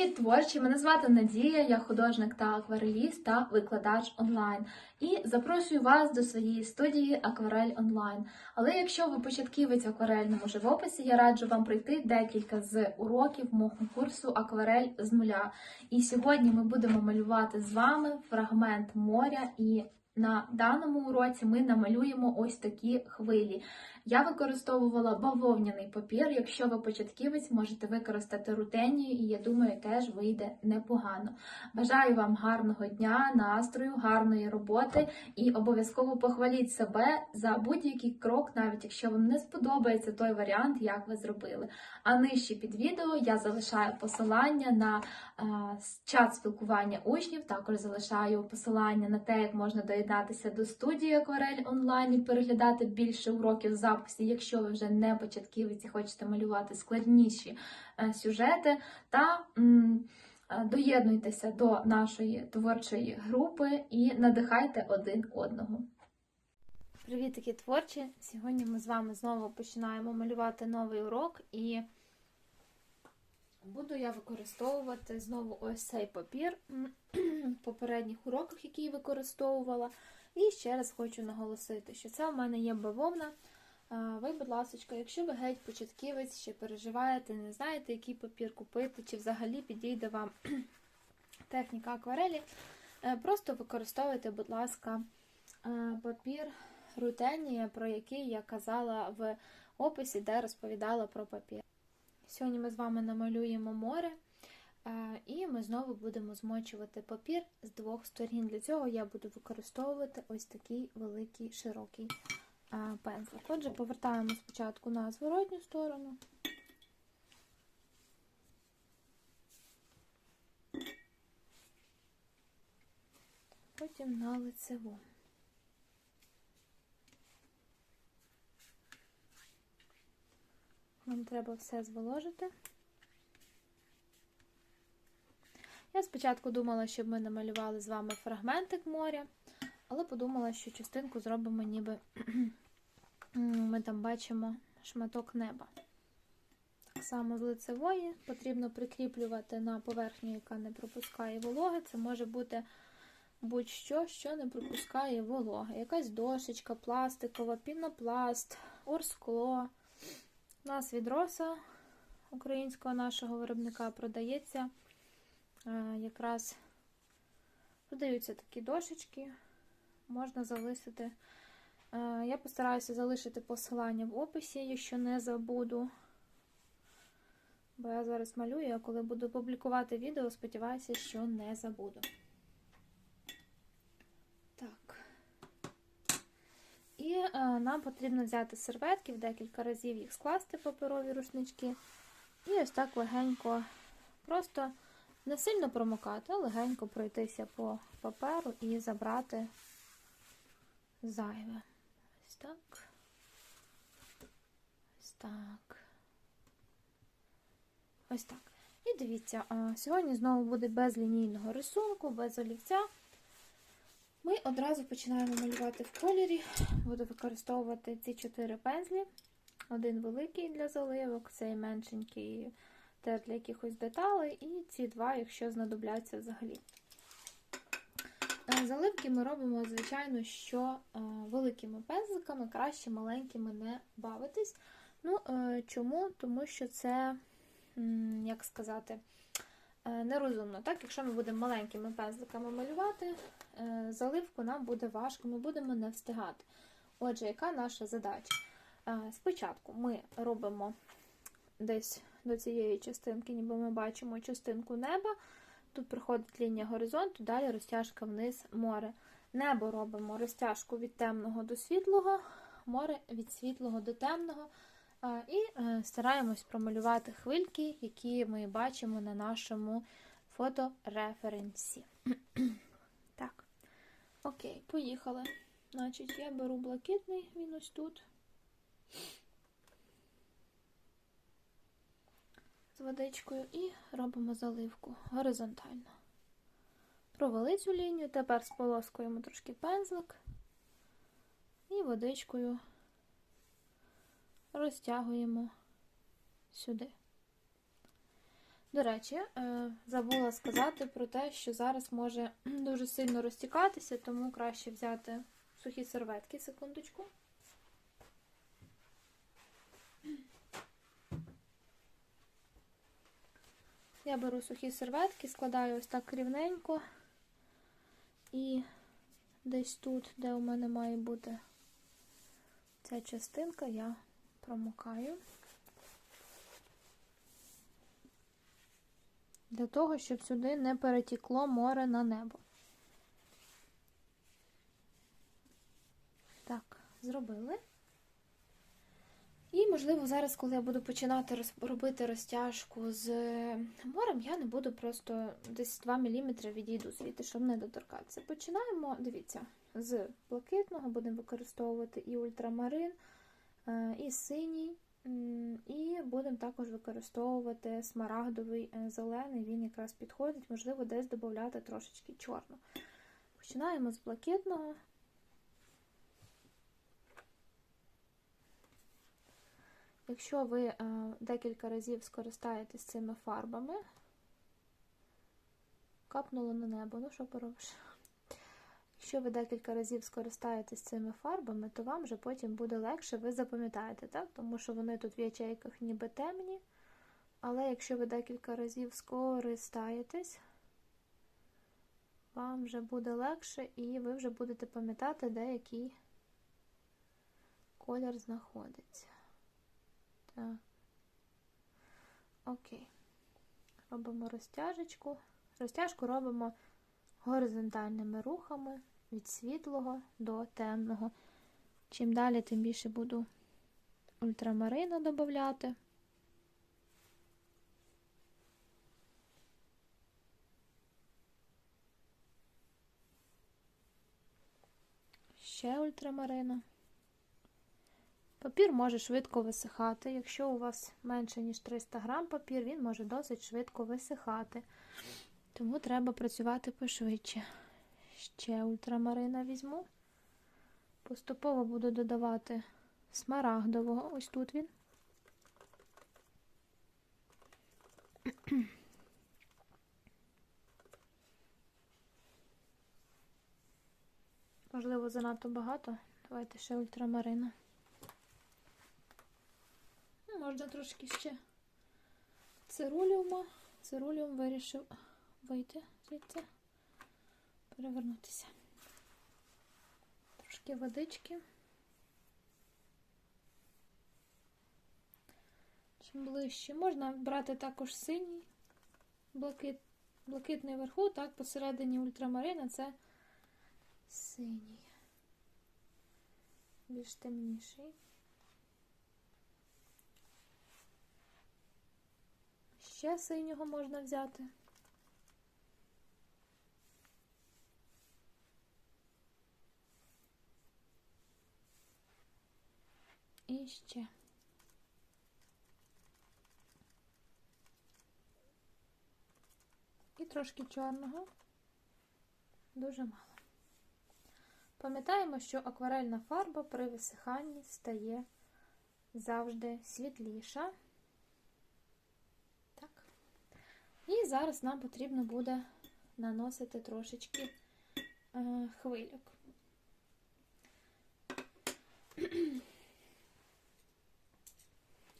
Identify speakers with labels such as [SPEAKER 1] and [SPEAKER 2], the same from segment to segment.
[SPEAKER 1] Привіт, творчі! Мене звати Надія, я художник та аквареліст та викладач онлайн. І запрошую вас до своєї студії Акварель онлайн. Але якщо ви початківець акварельному живописі, я раджу вам пройти декілька з уроків мого курсу Акварель з нуля. І сьогодні ми будемо малювати з вами фрагмент моря і. На даному уроці ми намалюємо ось такі хвилі. Я використовувала бавовняний папір. Якщо ви початківець, можете використати рутенію, і я думаю, теж вийде непогано. Бажаю вам гарного дня, настрою, гарної роботи і обов'язково похваліть себе за будь-який крок, навіть якщо вам не сподобається той варіант, як ви зробили. А нижче під відео я залишаю посилання на е, чат спілкування учнів. Також залишаю посилання на те, як можна доєднатися до студії Акварель онлайн і переглядати більше уроків в записі, якщо ви вже не початківець і хочете малювати складніші е, сюжети. Та е, доєднуйтеся до нашої творчої групи і надихайте один одного. Привіт, такі творчі! Сьогодні ми з вами знову починаємо малювати новий урок і буду я використовувати знову ось цей папір в попередніх уроках, які я використовувала. І ще раз хочу наголосити, що це у мене є бавовна. Ви, будь ласка, якщо ви геть початківець, ще переживаєте, не знаєте, який папір купити, чи взагалі підійде вам техніка акварелі, е, просто використовуйте, будь ласка, е, папір рутенія, про який я казала в описі, де розповідала про папір. Сьогодні ми з вами намалюємо море. Е, І ми знову будемо змочувати папір з двох сторін. Для цього я буду використовувати ось такий великий широкий пензлик. Отже, повертаємо спочатку на зворотню сторону. Потім на лицеву. Нам треба все зволожити. Я спочатку думала, щоб ми намалювали з вами фрагментик моря, але подумала, що частинку зробимо, ніби ми там бачимо шматок неба. Так само з лицевої потрібно прикріплювати на поверхню, яка не пропускає вологи. Це може бути будь-що, що не пропускає вологи. Якась дошечка, пластикова, пінопласт, орскло. У нас від роса українського нашого виробника продається. Якраз продаються такі дошечки, можна залишити. Я постараюся залишити посилання в описі, якщо не забуду. Бо я зараз малюю, а коли буду публікувати відео, сподіваюся, що не забуду. Так. І е, нам потрібно взяти серветки, в декілька разів їх скласти паперові рушнички. І ось так легенько, просто не сильно промокати, а легенько пройтися по паперу і забрати зайве. Ось так. Ось так. Ось так. І дивіться, сьогодні знову буде без лінійного рисунку, без олівця. Ми одразу починаємо малювати в кольорі. Буду використовувати ці чотири пензлі. Один великий для заливок, цей меншенький теж для якихось деталей, і ці два, якщо знадобляться взагалі. Заливки ми робимо, звичайно, що великими пензликами, краще маленькими не бавитись. Ну, Чому? Тому що це, як сказати, нерозумно. Так, Якщо ми будемо маленькими пензликами малювати, заливку нам буде важко, ми будемо не встигати. Отже, яка наша задача? Спочатку ми робимо десь до цієї частинки, ніби ми бачимо частинку неба. Тут проходить лінія горизонту, далі розтяжка вниз море. Небо робимо розтяжку від темного до світлого, море від світлого до темного. І е, стараємось промалювати хвильки, які ми бачимо на нашому фотореференсі. Так, окей, поїхали. Значить, я беру блакитний, він ось тут. Водичкою і робимо заливку горизонтально. Провели цю лінію, тепер сполоскуємо трошки пензлик і водичкою розтягуємо сюди. До речі, е, забула сказати про те, що зараз може дуже сильно розтікатися, тому краще взяти сухі серветки, секундочку. Я беру сухі серветки, складаю ось так рівненько. І десь тут, де у мене має бути ця частинка, я промокаю. Для того, щоб сюди не перетікло море на небо. Так, зробили. Можливо, зараз, коли я буду починати роз... робити розтяжку з морем, я не буду просто десь 2 мм відійду звідти, щоб не доторкатися. Починаємо, дивіться, з блакитного будемо використовувати і ультрамарин, е, і синій, і будемо також використовувати смарагдовий е, зелений, він якраз підходить, можливо, десь додати трошечки чорну. Починаємо з блакитного. Якщо ви е, декілька разів скористаєтесь цими фарбами, капнуло на небо, ну що поробиш? Якщо ви декілька разів скористаєтесь цими фарбами, то вам вже потім буде легше, ви запам'ятаєте, так? Тому що вони тут в ячейках ніби темні. Але якщо ви декілька разів скористаєтесь, вам вже буде легше і ви вже будете пам'ятати, де який колір знаходиться. Так. Окей. Робимо розтяжечку. Розтяжку робимо горизонтальними рухами від світлого до темного. Чим далі, тим більше буду ультрамарину додати. Ще ультрамарину. Папір може швидко висихати. Якщо у вас менше, ніж 300 грам папір, він може досить швидко висихати. Тому треба працювати пошвидше. Ще ультрамарина візьму. Поступово буду додавати смарагдового. Ось тут він. Можливо, занадто багато. Давайте ще ультрамарина. Можна трошки ще цируліума. Цируліум вирішив вийти звідси, перевернутися. Трошки водички. Чим ближче. Можна брати також синій, блакит, блакитний вверху, так, посередині ультрамарина це синій, більш темніший. Ще синього можна взяти. І ще. І трошки чорного. Дуже мало. Пам'ятаємо, що акварельна фарба при висиханні стає завжди світліша. Так. І зараз нам потрібно буде наносити трошечки е, хвильок.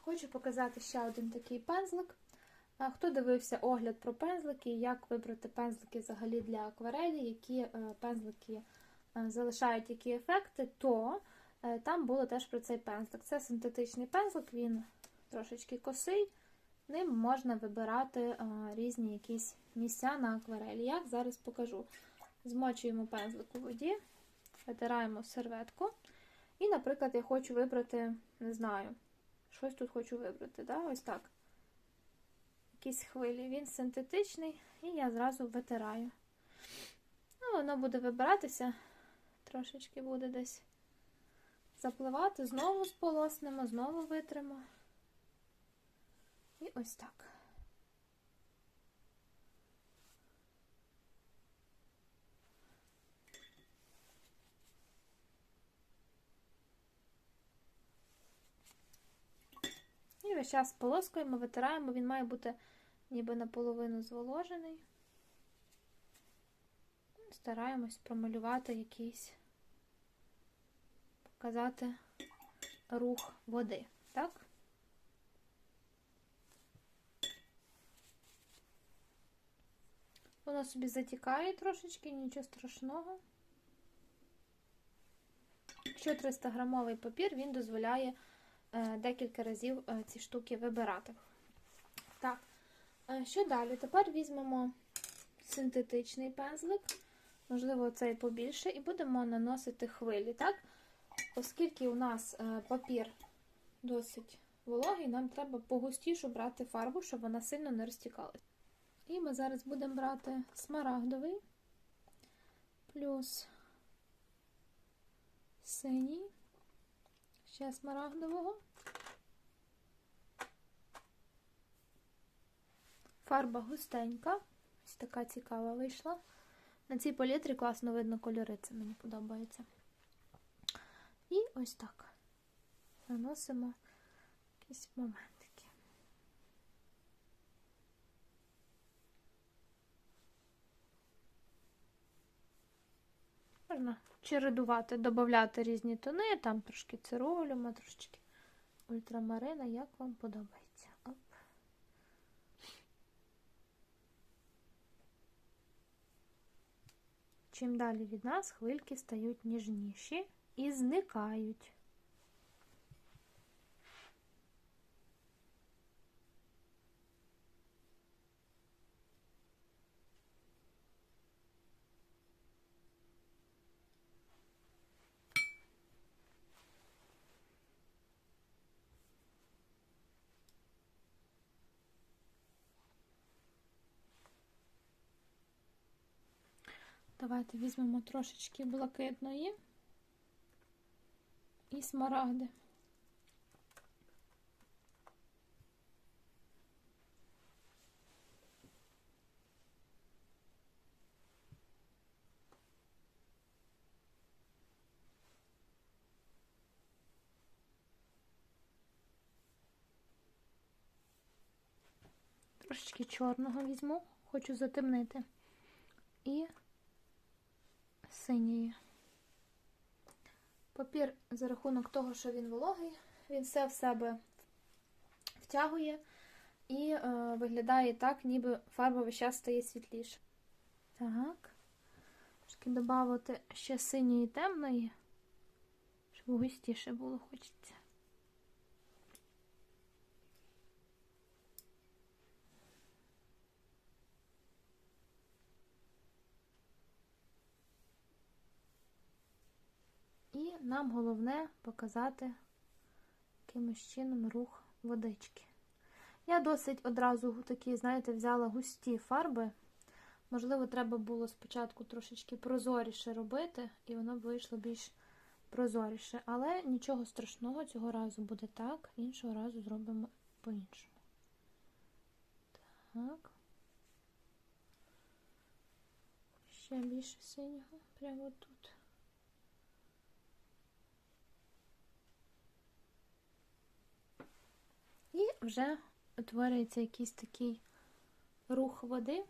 [SPEAKER 1] Хочу показати ще один такий пензлик. Хто дивився огляд про пензлики, як вибрати пензлики взагалі для акварелі, які е, пензлики е, залишають які ефекти, то е, там було теж про цей пензлик. Це синтетичний пензлик, він трошечки косий, ним можна вибирати різні якісь місця на акварелі. Як зараз покажу. Змочуємо пензлик у воді, витираємо серветку. І, наприклад, я хочу вибрати, не знаю, щось тут хочу вибрати. Да? Ось так. Якісь хвилі. Він синтетичний, і я зразу витираю. Ну, воно буде вибиратися, трошечки буде десь запливати, знову сполоснемо, знову витримо. І ось так. І весь час полоскуємо, витираємо, він має бути ніби наполовину зволожений. Стараємось промалювати якийсь, показати рух води, так? Воно собі затікає трошечки, нічого страшного. Якщо 300 грамовий папір, він дозволяє е, декілька разів е, ці штуки вибирати. Так, е, що далі? Тепер візьмемо синтетичний пензлик, можливо, цей побільше, і будемо наносити хвилі. так? Оскільки у нас папір досить вологий, нам треба погустіше брати фарбу, щоб вона сильно не розтікалася. І ми зараз будемо брати смарагдовий плюс синій, ще смарагдового. Фарба густенька, ось така цікава вийшла. На цій палітрі класно видно кольори, це мені подобається. І ось так наносимо якісь моментики. Можна чередувати, додати різні тони, там трошки циролюма, трошки ультрамарина, як вам подобається. Оп. Чим далі від нас хвильки стають ніжніші і зникають. Давайте візьмемо трошечки блакитної і смарагди. Трошечки чорного візьму, хочу затемнити. І синьої. Папір за рахунок того, що він вологий, він все в себе втягує і е, виглядає так, ніби фарба весь час стає світліше. Так. Трошки додати ще синьої темної, щоб густіше було хочеться. Нам головне показати якимось чином рух водички. Я досить одразу такі, знаєте, взяла густі фарби. Можливо, треба було спочатку трошечки прозоріше робити, і воно б вийшло більш прозоріше. Але нічого страшного, цього разу буде так, іншого разу зробимо по-іншому. Так. Ще більше синього прямо тут. І вже утворюється якийсь такий рух води.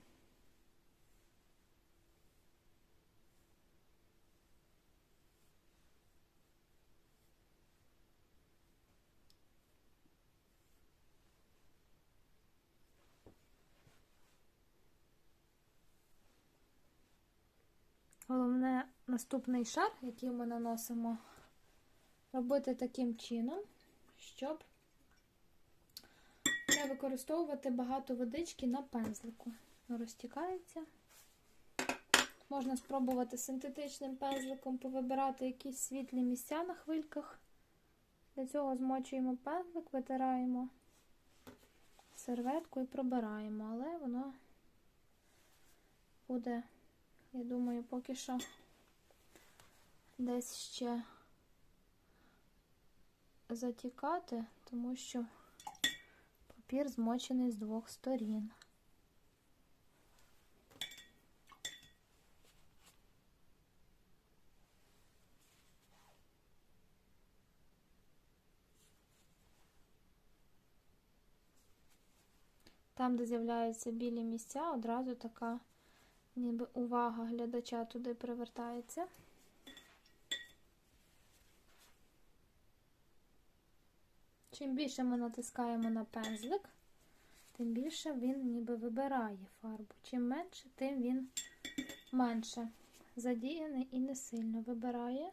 [SPEAKER 1] Головне наступний шар, який ми наносимо, робити таким чином, щоб не використовувати багато водички на пензлику. Розтікається. Можна спробувати синтетичним пензликом повибирати якісь світлі місця на хвильках. Для цього змочуємо пензлик, витираємо серветку і пробираємо, але воно буде, я думаю, поки що десь ще затікати, тому що папір змочений з двох сторін. Там, де з'являються білі місця, одразу така ніби увага глядача туди привертається. Чим більше ми натискаємо на пензлик, тим більше він ніби вибирає фарбу. Чим менше, тим він менше задіяний і не сильно вибирає.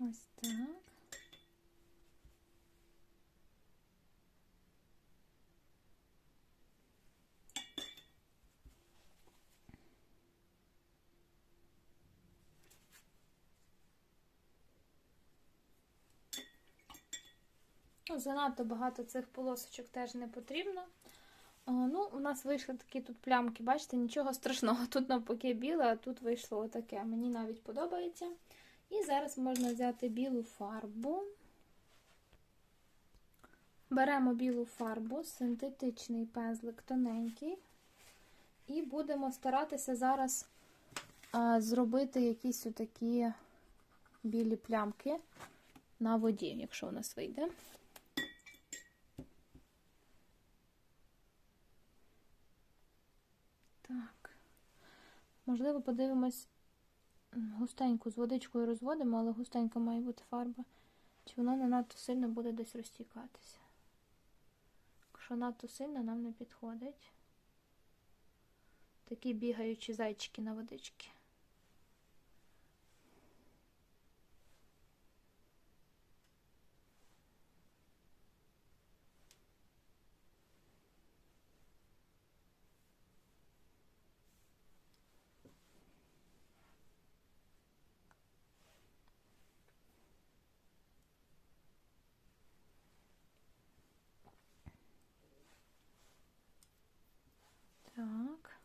[SPEAKER 1] Ось так. Ну, Занадто багато цих полосочок теж не потрібно. Ну, У нас вийшли такі тут плямки, бачите, нічого страшного. Тут навпаки біле, а тут вийшло отаке. Мені навіть подобається. І зараз можна взяти білу фарбу. Беремо білу фарбу, синтетичний пензлик тоненький, і будемо старатися зараз а, зробити якісь отакі білі плямки на воді, якщо у нас вийде. Так, можливо, подивимось густеньку з водичкою розводимо, але густенька має бути фарба. Чи вона не надто сильно буде десь розтікатися? Якщо надто сильно, нам не підходить. Такі бігаючі зайчики на водички. Так.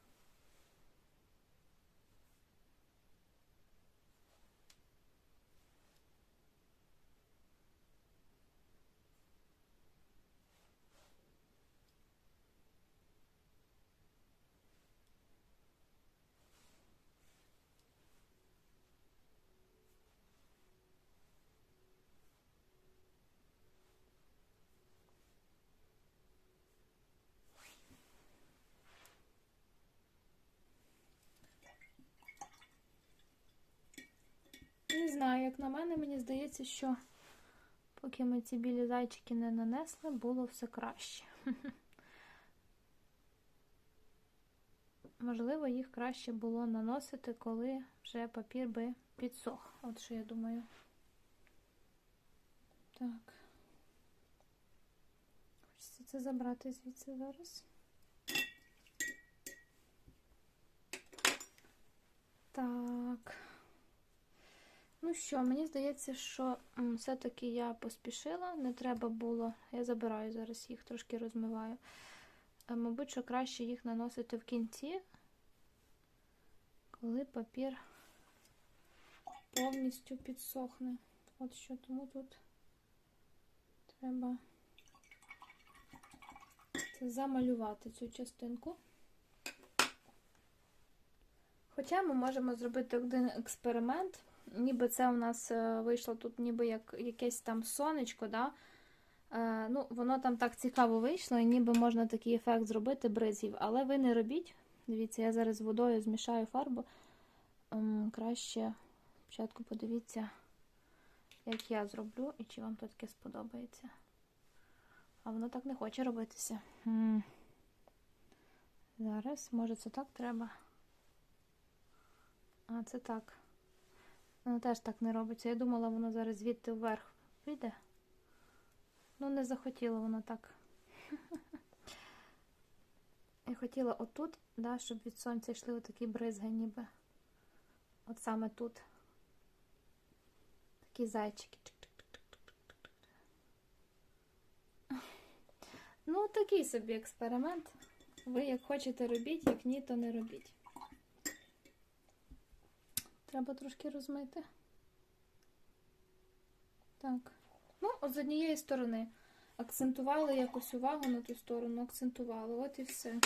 [SPEAKER 1] Не знаю, як на мене, мені здається, що поки ми ці білі зайчики не нанесли, було все краще. Можливо, їх краще було наносити, коли вже папір би підсох. От що я думаю. Так. Хочеться це забрати звідси зараз. Так. Ну що, мені здається, що все-таки я поспішила, не треба було. Я забираю зараз їх, трошки розмиваю. Мабуть, що краще їх наносити в кінці, коли папір повністю підсохне. От що тому тут треба замалювати цю частинку. Хоча ми можемо зробити один експеримент. Ніби це у нас вийшло тут ніби як якесь там сонечко, да? Е, ну, воно там так цікаво вийшло, і ніби можна такий ефект зробити бризів. Але ви не робіть. Дивіться, я зараз водою змішаю фарбу. Ем, краще спочатку подивіться, як я зроблю, і чи вам то таке сподобається. А воно так не хоче робитися. Зараз, може, це так треба. А, це так. Воно теж так не робиться. Я думала, воно зараз звідти вверх піде. Ну, не захотіло воно так. Я хотіла отут, да, щоб від сонця йшли отакі бризги, ніби. От саме тут. Такі зайчики. Ну, такий собі експеримент. Ви як хочете робіть, як ні, то не робіть. Треба трошки розмити. Так. Ну, от з однієї сторони. Акцентували якось увагу на ту сторону, акцентували. От і все.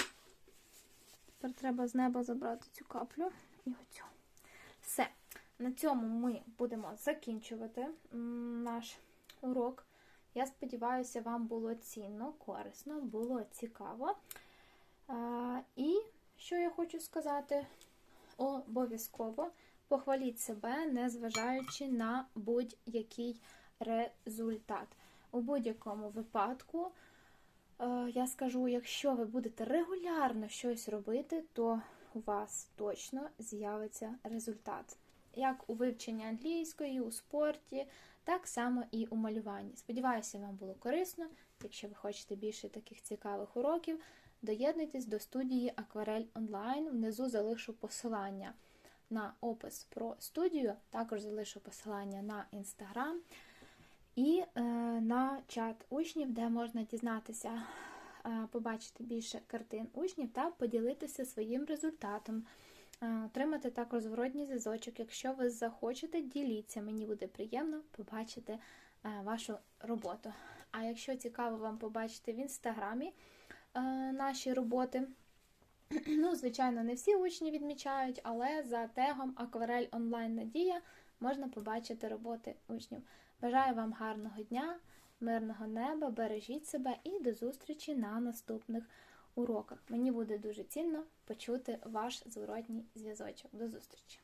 [SPEAKER 1] Тепер треба з неба забрати цю каплю і оцю. Все. На цьому ми будемо закінчувати наш урок. Я сподіваюся, вам було цінно, корисно, було цікаво. І що я хочу сказати? Обов'язково похваліть себе, незважаючи на будь-який результат. У будь-якому випадку, е, я скажу, якщо ви будете регулярно щось робити, то у вас точно з'явиться результат. Як у вивченні англійської, у спорті, так само і у малюванні. Сподіваюся, вам було корисно. Якщо ви хочете більше таких цікавих уроків, доєднуйтесь до студії Акварель онлайн. Внизу залишу посилання на опис про студію, також залишу посилання на інстаграм і е, на чат учнів, де можна дізнатися, е, побачити більше картин учнів та поділитися своїм результатом. Е, Отримати також зворотній зв'язочок. Якщо ви захочете, діліться, мені буде приємно побачити вашу роботу. А якщо цікаво вам побачити в інстаграмі наші роботи, ну, звичайно, не всі учні відмічають, але за тегом Акварель онлайн Надія можна побачити роботи учнів. Бажаю вам гарного дня, мирного неба, бережіть себе і до зустрічі на наступних уроках. Мені буде дуже цінно почути ваш зворотній зв'язочок. До зустрічі!